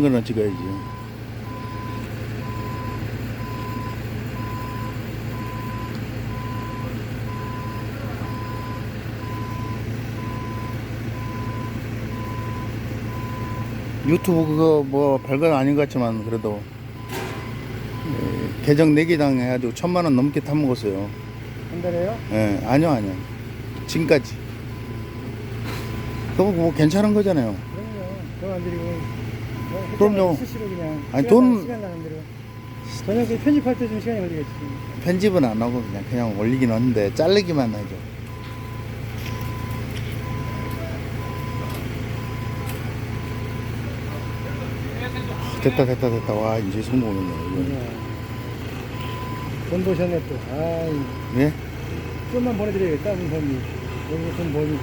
거나 찍어야지. 유튜브 그거 뭐 별건 아닌 것 같지만 그래도 예, 계정 4개당 해가지고 천만 원 넘게 타먹었어요. 한 달에요? 예, 아니요, 아니요. 지금까지. 그거 뭐 괜찮은 거잖아요. 그럼요. 돈안 들이고. 뭐 그럼요. 수시로 그냥. 아니, 시간 돈- 나- 시간 나는 대로. 저녁에 그 편집할 때 좀 시간이 걸리겠지. 편집은 안 하고 그냥 그냥 올리긴 하는데 자르기만 하죠. 됐다 됐다 됐다 와 이제 성공했네 이거. 네. 돈 버셨네 또. 아이, 예? 좀만 보내드려야겠다, 우선이. 여기서 돈 버니까.